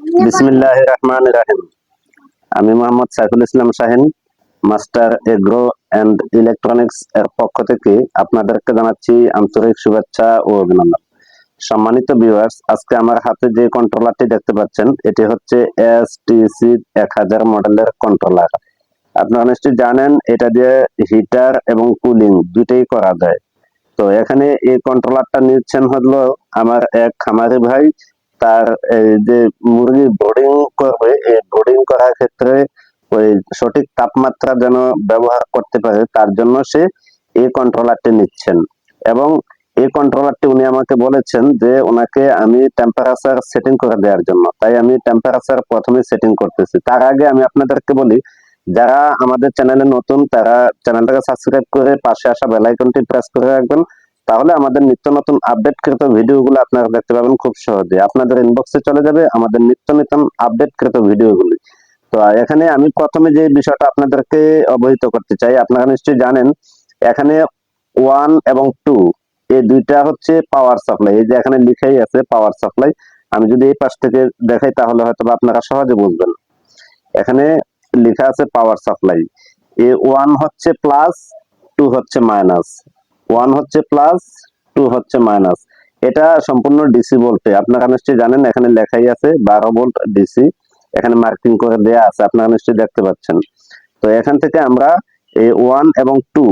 বিসমিল্লাহ রহমান রাহিম আমি Mohammad Saiful Islam Shahin, master agro and electronics এর পক্ষ থেকে আপনাদেরকে জানাচ্ছি আন্তরিক শুভেচ্ছা ও অভিনন্দন। সম্মানিত ভিউয়ার্স আজকে আমার হাতে যে কন্ট্রোলারটি দেখতে পাচ্ছেন, এটি হচ্ছে এস টিসি এক হাজার মডেলের কন্ট্রোলার আপনারা নিশ্চয়ই জানেন, এটা দিয়ে হিটার এবং কুলিং দুইটাই করা যায়। তো এখানে এই কন্ট্রোলারটা নিচ্ছেন হলো আমার এক খামারি ভাই তার যে মুরগি বোর্ডিং করবে এই বোর্ডিং করার ক্ষেত্রে ওই সঠিক তাপমাত্রা যেন ব্যবহার করতে পারে, তার জন্য সে এই কন্ট্রোলারটি নিচ্ছেন। এবং এই কন্ট্রোলারটি উনি আমাকে বলেছেন যে ওনাকে আমি টেম্পারেচার সেটিং করে দেওয়ার জন্য। তাই আমি টেম্পারেচার প্রথমে সেটিং করতেছি। তার আগে আমি আপনাদেরকে বলি, যারা আমাদের চ্যানেলে নতুন, তারা চ্যানেলটাকে সাবস্ক্রাইব করে পাশে আসা বেল আইকনটি প্রেস করে রাখবেন। তাহলে আমাদের নিত্য নতুন আপডেটকৃত ভিডিওগুলো আপনারা দেখতে পাবেন খুব সহজে। আপনাদের ইনবক্সে চলে যাবে আমাদের নিত্য নতুন আপডেটকৃত ভিডিওগুলি তো এখানে আমি প্রথমে যে বিষয়টা আপনাদেরকে অবহিত করতে চাই, আপনারা নিশ্চয়ই জানেন, এখানে ওয়ান এবং টু এই দুইটা হচ্ছে পাওয়ার সাপ্লাই এই যে এখানে লিখাই আছে পাওয়ার সাপ্লাই আমি যদি এই পাশ থেকে দেখাই, তাহলে হয়তো আপনারা সহজে বুঝবেন। এখানে লেখা আছে পাওয়ার সাপ্লাই এ ওয়ান হচ্ছে প্লাস টু হচ্ছে মাইনাস ওয়ান হচ্ছে প্লাস, টু হচ্ছে মাইনাস। এটা সম্পূর্ণ ডিসি ভোল্টে। আপনারা নিশ্চয়ই জানেন, এখানে লেখাই আছে বারো ভোল্ট ডিসি। এখানে মার্কিং করে দেয়া আছে, আপনারা নিশ্চয়ই দেখতে পাচ্ছেন। তো এখান থেকে আমরা এই ওয়ান এবং টু,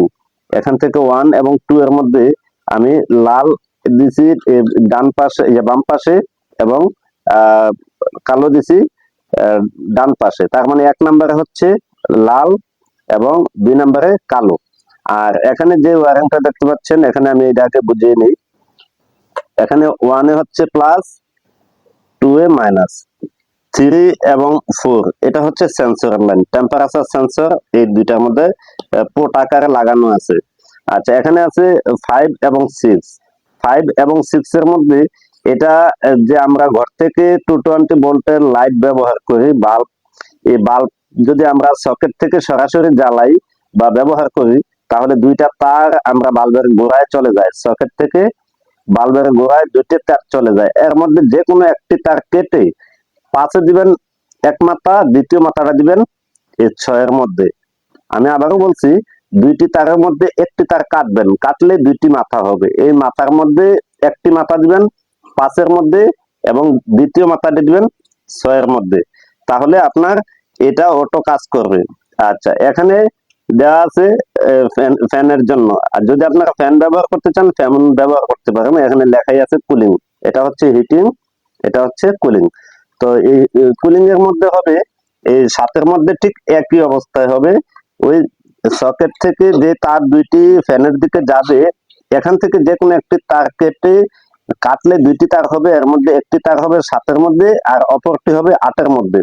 এখান থেকে ওয়ান এবং টু এর মধ্যে আমি লাল দিছি ডান পাশে বাম পাশে এবং কালো দিছি ডান পাশে। তার মানে এক নম্বরে হচ্ছে লাল এবং দুই নম্বরে কালো। আর এখানে যে ওয়ারিংটা দেখতে পাচ্ছেন, এখানে আমি এটাকে বুঝিয়ে নিই। এখানে ওয়ানে হচ্ছে প্লাস টু এ মাইনাস থ্রি এবং ফোর এটা হচ্ছে সেন্সর লাইন টেম্পারেচার সেন্সর এই দুইটার মধ্যে পোর্ট আকারে লাগানো আছে। আচ্ছা এখানে আছে ফাইভ এবং সিক্স ফাইভ এবং সিক্স এর মধ্যে এটা যে আমরা ঘর থেকে টু টোয়েন্টি ভোল্টের লাইট ব্যবহার করি বাল্ব এই বাল্ব যদি আমরা সকেট থেকে সরাসরি জ্বালাই বা ব্যবহার করি তাহলে দুইটা তার আমরা বাল্বের গোড়ায় চলে যায় সকেট থেকে বাল্বের গোড়ায় দুইটি তার চলে যায়। এর মধ্যে যে কোনো একটি তার কেটে পাঁচে দিবেন, এক মাথা, দ্বিতীয় মাথাটা দিবেন এই ছয়ের মধ্যে। আমি আবারও বলছি, দুইটি তারের মধ্যে একটি তার কাটবেন, কাটলে দুইটি মাথা হবে। এই মাথার মধ্যে একটি মাথা দিবেন, পাঁচের মধ্যে এবং দ্বিতীয় মাথাটি দিবেন, ছয়ের মধ্যে। তাহলে আপনার এটা অটো কাজ করবে। আচ্ছা এখানে দেওয়া আছে ফ্যানের জন্য। আর যদি আপনারা ফ্যান ব্যবহার করতে চান ফ্যান ব্যবহার করতে পারেন। এখানে লেখাই আছে কুলিং এটা হচ্ছে হিটিং এটা হচ্ছে কুলিং তো এই কুলিং এর মধ্যে হবে, এই সাতের মধ্যে ঠিক একই অবস্থায় হবে। ওই সকেট থেকে যে তার দুইটি ফ্যানের দিকে যাবে, এখান থেকে যে কোনো একটি তার কেটে কাটলে দুইটি তার হবে, এর মধ্যে একটি তার হবে সাতের মধ্যে, আর অপরটি হবে আটের মধ্যে।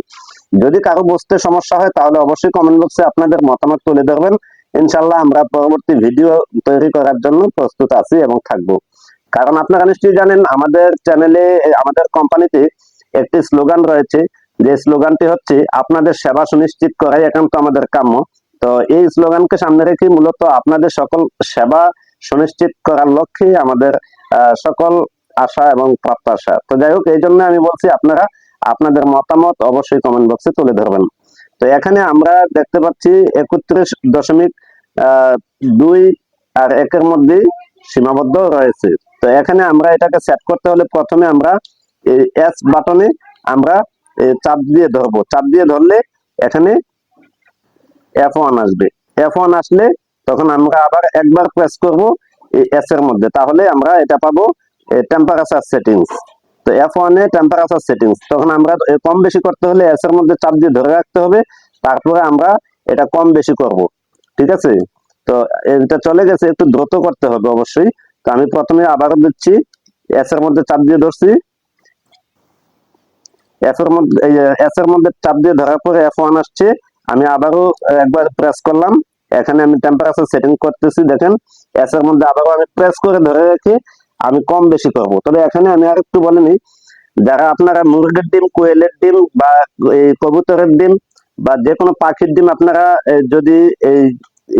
যদি কারও বুঝতে সমস্যা হয়, তাহলে অবশ্যই কমেন্ট বক্সে আপনাদের মতামত তুলে ধরবেন। ইনশাল্লাহ আমরা পরবর্তী ভিডিও তৈরি করার জন্য প্রস্তুত আছি এবং থাকব। কারণ আপনারা নিশ্চয়ই জানেন, আমাদের চ্যানেলে আমাদের কোম্পানিতে একটি স্লোগান রয়েছে। যে স্লোগানটি হচ্ছে, আপনাদের সেবা সুনিশ্চিত করাই একান্ত আমাদের কাম্য। তো এই স্লোগানকে সামনে রেখে মূলত আপনাদের সকল সেবা সুনিশ্চিত করার লক্ষ্যে আমাদের সকল আশা এবং প্রাপ্ত আশা তো যাই হোক, এই জন্য আমি বলছি, আপনারা আপনাদের মতামত অবশ্যই কমেন্ট বক্সে তুলে ধরবেন। তো এখানে আমরা দেখতে পাচ্ছি একত্রিশ দশমিক দুই আর একের মধ্যে সীমাবদ্ধ রয়েছে। তো এখানে আমরা এটাকে সেট করতে হলে প্রথমে আমরা এস বাটনে আমরা চাপ দিয়ে ধরবো। চাপ দিয়ে ধরলে এখানে এফ ওয়ান আসবে। এফ ওয়ান আসলে তখন আমরা আবার একবার প্রেস করব এস এর মধ্যে। তাহলে আমরা এটা পাবো টেম্পারেচার সেটিংস তো এফ ওয়ান টেম্পারেচার সেটিংস তখন আমরা কম বেশি করতে হলে এস এর মধ্যে চাপ দিয়ে ধরে রাখতে হবে, তারপরে আমরা এটা কম বেশি করব, ঠিক আছে? তো এটা চলে গেছে, একটু দ্রুত করতে হবে অবশ্যই। তো আমি প্রথমে আবারও দিচ্ছি এস এর মধ্যে চাপ দিয়ে ধরছি। এফ এর মধ্যে এস এর মধ্যে চাপ দিয়ে ধরার পরে এফ ওয়ান আসছে, আমি আবারও একবার প্রেস করলাম। এখানে আমি টেম্পারেচার সেটিং করতেছি, দেখেন। এস এর মধ্যে আবারও আমি প্রেস করে ধরে রেখে আমি কম বেশি করব। তবে এখানে আমি আর একটু বলে নিই, যারা আপনারা মুরগির ডিম, কোয়েলের ডিম বা এই কবুতরের ডিম বা যে কোনো পাখির ডিম আপনারা যদি এই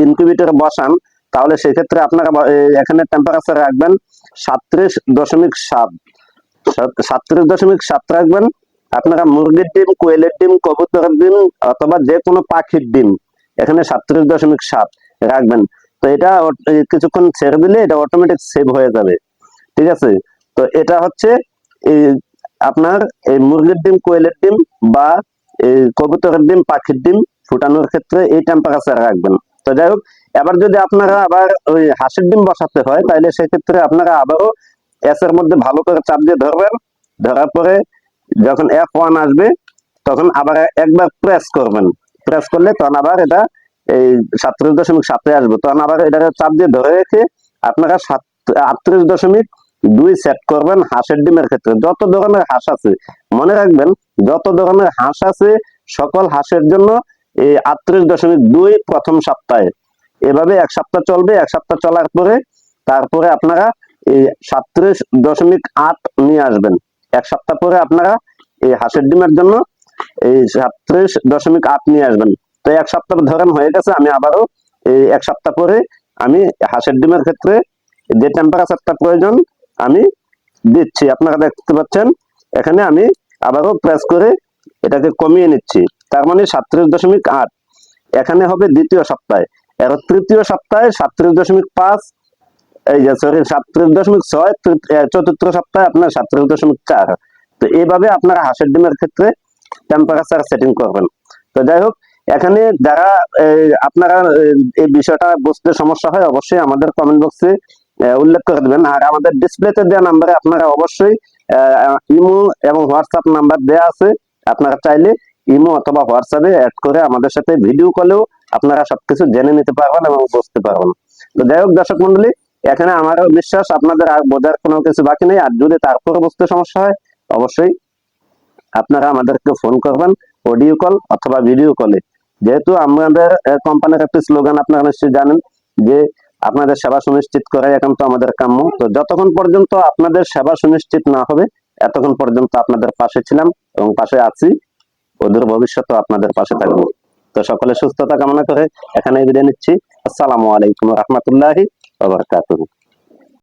ইনকিউবেটরে বসান, তাহলে সেক্ষেত্রে আপনারা এখানে টেম্পারেচার রাখবেন সাতত্রিশ দশমিক সাত। সাতত্রিশ দশমিক সাত রাখবেন। আপনারা মুরগির ডিম, কোয়েলের ডিম, কবুতরের ডিম অথবা যে কোনো পাখির ডিম, এখানে সাতত্রিশ দশমিক সাত রাখবেন। তো এটা কিছুক্ষণ ছেড়ে দিলে এটা অটোমেটিক সেভ হয়ে যাবে। ঠিক আছে? তো এটা হচ্ছে আপনার এই মুরগির ডিম, কোয়েলের ডিম বা কবুতরের ডিম, পাখির ডিম ফুটানোর ক্ষেত্রে এই টেম্পারেচার রাখবেন। তো যাই হোক, এবার যদি আপনারা আবার ওই হাঁসের ডিম বসাতে হয় তাহলে সেক্ষেত্রে আপনারা আবারও এর মধ্যে ভালো করে চাপ দিয়ে ধরবেন। ধরার পরে যখন এফ ওয়ান আসবে, তখন আবার একবার প্রেস করবেন। প্রেস করলে তখন আবার এটা এই সাতত্রিশ দশমিক সাতে আসবে। তখন আবার এটাকে চাপ দিয়ে ধরে রেখে আপনারা সাত, আটত্রিশ দশমিক দুই সেট করবেন হাঁসের ডিমের ক্ষেত্রে। যত ধরনের হাঁস আছে, মনে রাখবেন যত ধরনের হাঁস আছে, সকল হাঁসের জন্য এই আটত্রিশ দশমিক দুই প্রথম সপ্তাহে। এভাবে এক সপ্তাহ চলবে, এক সপ্তাহ চলার পরে তারপরে আপনারা এই সাতত্রিশ দশমিক আট নিয়ে আসবেন। এক সপ্তাহ পরে আপনারা এই হাঁসের ডিমের জন্য এই সাতত্রিশ দশমিক আট নিয়ে আসবেন। তো এক সপ্তাহ ধরেন হয়ে গেছে, আমি আবারও এই এক সপ্তাহ পরে আমি হাঁসের ডিমের ক্ষেত্রে যে টেম্পারেচারটা প্রয়োজন আমি দিচ্ছি। আপনারা দেখতে পাচ্ছেন, এখানে আমি আবারও প্রেস করে এটাকে কমিয়ে নিচ্ছি। তার মানে সাতত্রিশ দশমিক আট। এখানে হবে দ্বিতীয় সপ্তাহে। এর তৃতীয় সপ্তাহে সাতত্রিশ দশমিক পাঁচ, এই যে সরি সাতত্রিশ দশমিক ছয় চতুর্থ সপ্তাহে আপনার সাতত্রিশ দশমিক চার। তো এইভাবে আপনারা হাঁসের ডিমের ক্ষেত্রে টেম্পারেচার সেটিং করবেন। তো যাই হোক, এখানে যারা আপনারা, এই বিষয়টা বুঝতে সমস্যা হয়, অবশ্যই আমাদের কমেন্ট বক্সে উল্লেখ করে দেবেন। আর আমাদের ডিসপ্লেতে দেওয়া নাম্বারে আপনারা অবশ্যই ইমো এবং হোয়াটসঅ্যাপ নাম্বার দেওয়া আছে। আপনারা চাইলে ইমো অথবা হোয়াটসঅ্যাপে অ্যাড করে আমাদের সাথে ভিডিও কলেও আপনারা সবকিছু জেনে নিতে পারবেন এবং বুঝতে পারবেন। তো যাই হোক, দর্শক মন্ডলী, এখানে আমারও বিশ্বাস, আপনাদের আর বোঝার কোনো কিছু বাকি নেই। আর যদি তারপরে বুঝতে সমস্যা হয়, অবশ্যই আপনারা আমাদেরকে ফোন করবেন অডিও কল অথবা ভিডিও কলে যেহেতু আমাদের কোম্পানির একটি স্লোগান আপনারা নিশ্চয়ই জানেন, যে আপনাদের সেবা সুনিশ্চিত করাই একান্ত আমাদের কাম্য। তো যতক্ষণ পর্যন্ত আপনাদের সেবা সুনিশ্চিত না হবে, এতক্ষণ পর্যন্ত আপনাদের পাশে ছিলাম এবং পাশে আছি ওদের ভবিষ্যতে আপনাদের পাশে থাকব। তো সকলে সুস্থতা কামনা করে এখানে বিদায় নিচ্ছি। আসসালামু আলাইকুম রহমতুল্লাহি